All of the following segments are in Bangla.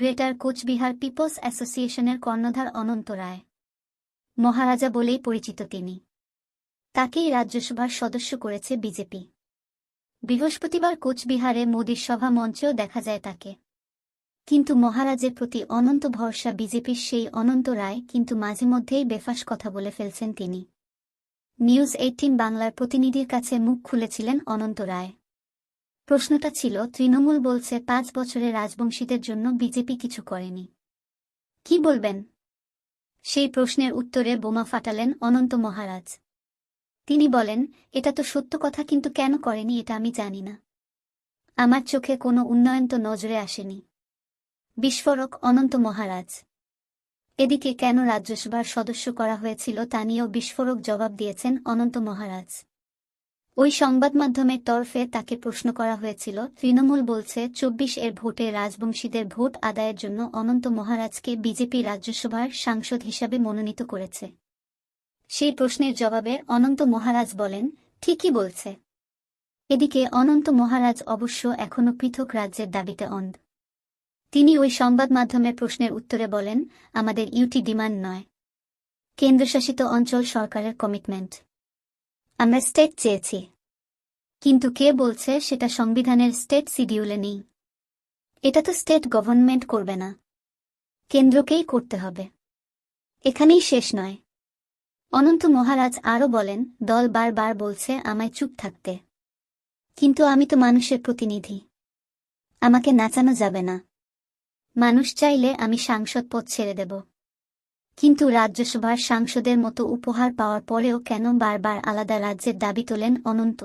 গ্রেটার কোচবিহার পিপলস অ্যাসোসিয়েশনের কর্ণধার অনন্ত রায়। মহারাজা বলেই পরিচিত তিনি। তাকেই রাজ্যসভার সদস্য করেছে বিজেপি। বৃহস্পতিবার কোচবিহারে মোদীর সভা মঞ্চেও দেখা যায় তাকে। কিন্তু মহারাজের প্রতি অনন্ত ভরসা বিজেপির সেই অনন্ত রায় কিন্তু মাঝে মধ্যেই বেফাস কথা বলে ফেলছেন তিনি। নিউজ এইটিন বাংলার প্রতিনিধির কাছে মুখ খুলেছিলেন অনন্ত রায়। প্রশ্নটা ছিল, তৃণমূল বলছে পাঁচ বছরে রাজবংশীদের জন্য বিজেপি কিছু করেনি। কি বলবেন? সেই প্রশ্নের উত্তরে বোমা ফাটালেন অনন্ত মহারাজ। তিনি বলেন, এটা তো সত্য কথা, কিন্তু কেন করেনি এটা আমি জানি না। আমার চোখে কোনো উন্নয়ন তো নজরে আসেনি। বিস্ফোরক অনন্ত মহারাজ। এদিকে কেন রাজ্যসভার সদস্য করা হয়েছিল তা নিয়েও বিস্ফোরক জবাব দিয়েছেন অনন্ত মহারাজ। ওই সংবাদ মাধ্যমের তরফে তাকে প্রশ্ন করা হয়েছিল, তৃণমূল বলছে চব্বিশ এর ভোটে রাজবংশীদের ভোট আদায়ের জন্য অনন্ত মহারাজকে বিজেপি রাজ্যসভার সাংসদ হিসাবে মনোনীত করেছে। সেই প্রশ্নের জবাবে অনন্ত মহারাজ বলেন, ঠিকই বলছে। এদিকে অনন্ত মহারাজ অবশ্য এখনও পৃথক রাজ্যের দাবিতে অন্ধ। তিনি ওই সংবাদ মাধ্যমের প্রশ্নের উত্তরে বলেন, আমাদের ইউটি ডিমান্ড নয়। কেন্দ্রশাসিত অঞ্চল সরকারের কমিটমেন্ট। আমরা স্টেট চেয়েছি। কিন্তু কে বলছে সেটা সংবিধানের স্টেট শিডিউলে নেই। এটা তো স্টেট গভর্নমেন্ট করবে না। কেন্দ্রকেই করতে হবে। এখানেই শেষ নয়। অনন্ত মহারাজ আরও বলেন, দল বারবার বলছে আমায় চুপ থাকতে। কিন্তু আমি তো মানুষের প্রতিনিধি। আমাকে নাচানো যাবে না। মানুষ চাইলে আমি সাংসদ পদ ছেড়ে দেব। কিন্তু রাজ্যসভার সাংসদের মতো উপহার পাওয়ার পরেও কেন বারবার আলাদা রাজ্যের দাবি তোলেন অনন্ত?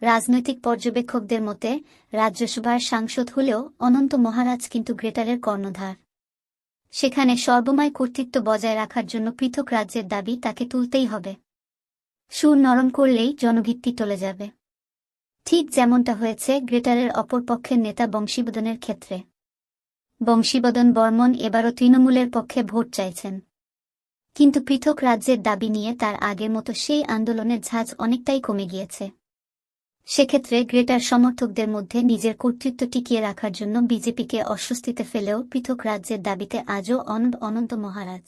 রাজনৈতিক পর্যবেক্ষকদের মতে, রাজ্যসভার সাংসদ হলেও অনন্ত মহারাজ কিন্তু গ্রেটারের কর্ণধার। সেখানে সর্বময় কর্তৃত্ব বজায় রাখার জন্য পৃথক রাজ্যের দাবি তাকে তুলতেই হবে। সুর নরম করলেই জনভিত্তি টলে যাবে। ঠিক যেমনটা হয়েছে গ্রেটারের অপর পক্ষের নেতা বংশীবদনের ক্ষেত্রে। বংশীবদন বর্মন এবারও তৃণমূলের পক্ষে ভোট চাইছেন। কিন্তু পৃথক রাজ্যের দাবি নিয়ে তার আগের মতো সেই আন্দোলনের ঝাঁজ অনেকটাই কমে গিয়েছে। সেক্ষেত্রে গ্রেটার সমর্থকদের মধ্যে নিজের কর্তৃত্ব টিকিয়ে রাখার জন্য বিজেপিকে অস্বস্তিতে ফেলেও পৃথক রাজ্যের দাবিতে আজও অনন্ত মহারাজ।